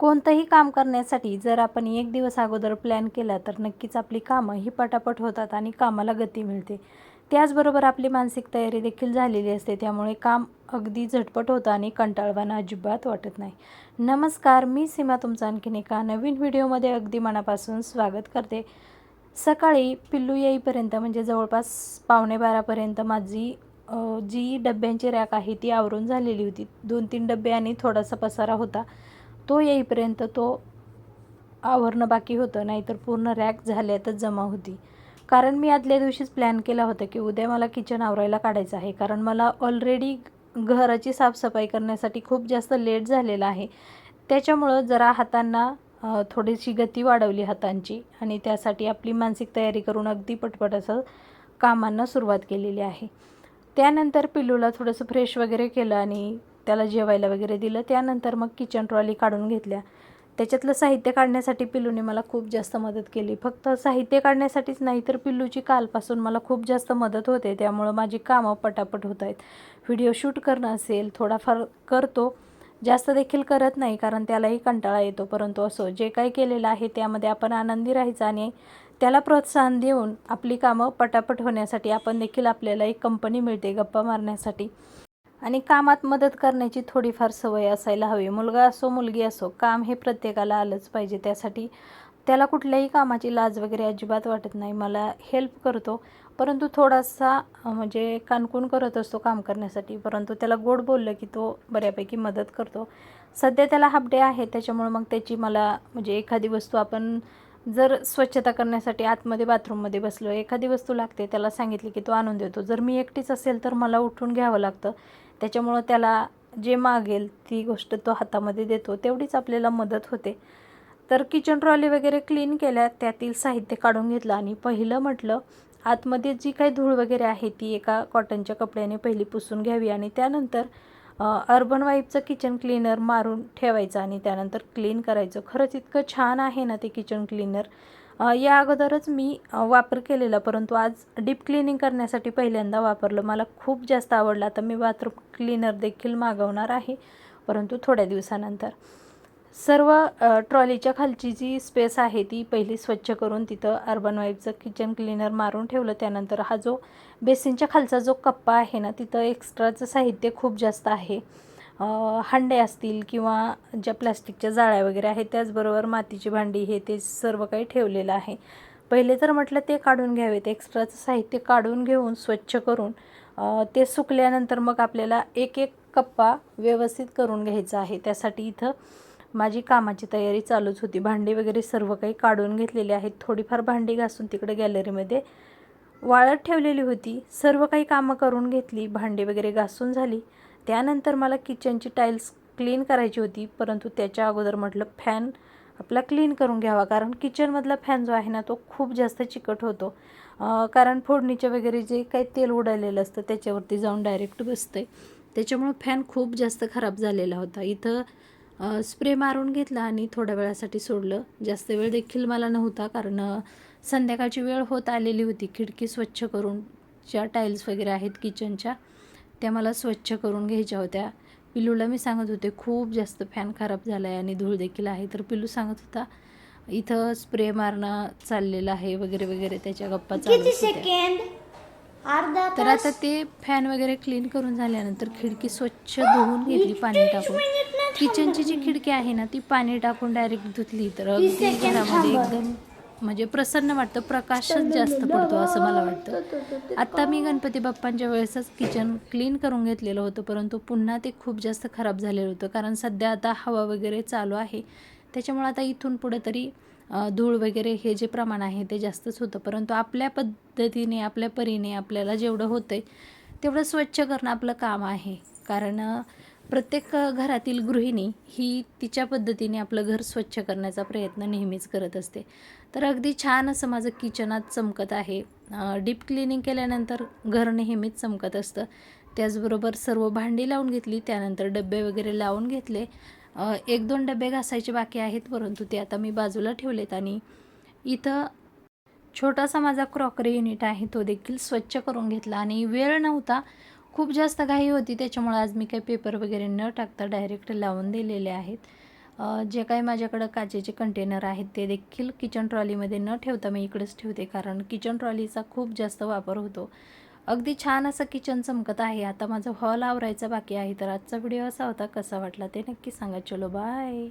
कोणतंही काम करण्यासाठी जर आपण एक दिवस अगोदर प्लॅन केला तर नक्कीच आपली कामं ही पटापट होतात आणि कामाला गती मिळते. त्याचबरोबर आपली मानसिक तयारी देखील झालेली असते त्यामुळे काम अगदी झटपट होतं आणि कंटाळवाणं अजिबात वाटत नाही. नमस्कार मी सीमा तुमचं आणखीन एका नवीन व्हिडिओमध्ये अगदी मनापासून स्वागत करते. सकाळी पिल्लू येईपर्यंत म्हणजे जवळपास पावणे बारापर्यंत माझी जी डब्यांची रॅक आहे ती आवरून झालेली होती. दोन तीन डबे आणि थोडासा पसारा होता. तो येईपर्यंत तो आवरणं बाकी होतं नाहीतर पूर्ण रॅक झाल्यातच जमा होती. कारण मी आदल्या दिवशीच प्लॅन केला होता की उद्या मला किचन आवरायला काढायचं आहे. कारण मला ऑलरेडी घराची साफसफाई करण्यासाठी खूप जास्त लेट झालेला आहे. त्याच्यामुळं जरा हातांना थोडीशी गती वाढवली हातांची आणि त्यासाठी आपली मानसिक तयारी करून अगदी पटपट असं कामांना सुरुवात केलेली आहे. त्यानंतर पिल्लूला थोडंसं फ्रेश वगैरे केलं आणि त्याला जेवायला वगैरे दिलं. त्यानंतर मग किचन ट्रॉली काढून घेतल्या. त्याच्यातलं साहित्य काढण्यासाठी पिल्लूने मला खूप जास्त मदत केली. फक्त साहित्य काढण्यासाठीच नाही तर पिल्लूची कालपासून मला खूप जास्त मदत होते. त्यामुळं माझी कामं पटापट होत आहेत. व्हिडिओ शूट करणं असेल थोडाफार करतो. जास्त देखील करत नाही कारण त्यालाही कंटाळा येतो. परंतु असो जे काही केलेलं आहे त्यामध्ये आपण आनंदी राहायचं आणि त्याला प्रोत्साहन देऊन आपली कामं पटापट होण्यासाठी आपण देखील आपल्याला एक कंपनी मिळते गप्पा मारण्यासाठी. आणि कामात मदत करण्याची थोडीफार सवय असायला हवी. मुलगा असो मुलगी असो काम हे प्रत्येकाला आलंच पाहिजे. त्यासाठी त्याला कुठल्याही कामाची लाज वगैरे अजिबात वाटत नाही. मला हेल्प करतो. परंतु थोडासा म्हणजे कानकून करत असतो काम करण्यासाठी. परंतु त्याला गोड बोललं की तो बऱ्यापैकी मदत करतो. सध्या त्याला हाफ डे आहे. त्याच्यामुळे मग त्याची मला म्हणजे एखादी वस्तू आपण जर स्वच्छता करण्यासाठी आतमध्ये बाथरूममध्ये बसलो एखादी वस्तू लागते त्याला सांगितली की तो आणून देतो. जर मी एकटीच असेल तर मला उठून घ्यावं लागतं. त्याच्यामुळं त्याला जे मागेल ती गोष्ट तो हातामध्ये देतो. तेवढीच आपल्याला मदत होते. तर किचन ट्रॉली वगैरे क्लीन केल्या त्यातील साहित्य काढून घेतलं आणि पहिलं म्हटलं आतमध्ये जी काही धूळ वगैरे आहे ती एका कॉटनच्या कपड्याने पहिली पुसून घ्यावी आणि त्यानंतर अर्बन वाईपचं किचन क्लीनर मारून ठेवायचं आणि त्यानंतर क्लीन करायचं. खरंच इतकं छान आहे ना ते किचन क्लीनर या अगोदरच मी वापर केलेला परंतु आज डीप क्लिनिंग करण्यासाठी पहिल्यांदा वापरलं. मला खूप जास्त आवडलं. आता मी बाथरूम क्लीनर देखील मागवणार आहे परंतु थोड्या दिवसानंतर. सर्व ट्रॉलीच्या खालची जी स्पेस आहे ती पहिली स्वच्छ करून तिथं अर्बन वाईफचं किचन क्लीनर मारून ठेवलं. त्यानंतर हा जो बेसिनच्या खालचा जो कप्पा आहे ना तिथं एक्स्ट्राचं साहित्य खूप जास्त आहे. हांडे असतील किंवा ज्या प्लॅस्टिकच्या जाळ्या वगैरे आहेत त्याचबरोबर मातीची भांडी हे ते सर्व काही ठेवलेलं आहे. पहिले तर म्हटलं ते काढून घ्यावेत एक्स्ट्राचं साहित्य काढून घेऊन स्वच्छ करून ते सुकल्यानंतर मग आपल्याला एक एक कप्पा व्यवस्थित करून घ्यायचा आहे. त्यासाठी इथं माझी कामाची तयारी चालूच होती. भांडी वगैरे सर्व काही काढून घेतलेली आहेत. थोडीफार भांडी घासून तिकडे गॅलरीमध्ये वाळत ठेवलेली होती. सर्व काही कामं करून घेतली. भांडी वगैरे घासून झाली. त्यानंतर मला किचनची टाईल्स क्लीन करायची होती. परंतु त्याच्या अगोदर म्हटलं फॅन आपला क्लीन करून घ्यावा. कारण किचनमधला फॅन जो आहे ना तो खूप जास्त चिकट होतो. कारण फोडणीचे वगैरे जे काही तेल उडालेलं असतं त्याच्यावरती जाऊन डायरेक्ट बसते त्याच्यामुळं फॅन खूप जास्त खराब झालेला होता. इथं स्प्रे मारून घेतला आणि थोड्या वेळासाठी सोडलं. जास्त वेळ देखील मला नव्हता कारण संध्याकाळची वेळ होत आलेली होती. खिडकी स्वच्छ करून ज्या टाईल्स वगैरे आहेत किचनच्या त्या मला स्वच्छ करून घ्यायच्या होत्या. पिल्लूला मी सांगत होते खूप जास्त फॅन खराब झाला आहे आणि धूळ देखील आहे. तर पिल्लू सांगत होता इथं स्प्रे मारणं चाललेलं आहे वगैरे वगैरे त्याच्या गप्पा चालू तर आता ते फॅन वगैरे क्लीन करून झाल्यानंतर खिडकी स्वच्छ धुवून घेतली पाणी टाकून. किचनची जी खिडकी आहे ना ती पाणी टाकून डायरेक्ट धुतली तर अगदी घरामध्ये एकदम म्हणजे प्रसन्न वाटतं प्रकाशच जास्त पडतो असं मला वाटतं. आत्ता मी गणपती बाप्पांच्या वेळेसच किचन क्लीन करून घेतलेलं होतं परंतु पुन्हा ते खूप जास्त खराब झालेलं होतं कारण सध्या आता हवा वगैरे चालू आहे. त्याच्यामुळे आता इथून पुढे तरी धूळ वगैरे हे जे प्रमाण आहे ते जास्तच होतं. परंतु आपल्या पद्धतीने आपल्या परीने आपल्याला जेवढं होतं आहे तेवढं स्वच्छ करणं आपलं काम आहे. कारण प्रत्येक घरातील गृहिणी ही तिच्या पद्धतीने आपलं घर स्वच्छ करण्याचा प्रयत्न नेहमीच करत असते. तर अगदी छान असं माझं किचनात चमकत आहे. डीप क्लिनिंग केल्यानंतर घर नेहमीच चमकत असतं. त्याचबरोबर सर्व भांडी लावून घेतली त्यानंतर डबे वगैरे लावून घेतले. एक दोन डबे घासायचे बाकी आहेत परंतु ते आता मी बाजूला ठेवलेत आणि इथं छोटासा माझा क्रॉकरी युनिट आहे तो देखील स्वच्छ करून घेतला आणि वेळ नव्हता. खूप जास्त घाई होती. त्याच्यामुळे आज मी काही पेपर वगैरे न टाकता डायरेक्ट लावून दिलेले आहेत. जे काही माझ्याकडं काचेचे कंटेनर आहेत ते देखील किचन ट्रॉलीमध्ये न ठेवता मी इकडेच ठेवते. कारण किचन ट्रॉलीचा खूप जास्त वापर होतो. अगदी छान असं किचन चमकत आहे. आता माझं हॉल आवरायचं बाकी आहे. तर आजचा व्हिडिओ असा होता. कसा वाटला ते नक्की सांगा. चलो बाय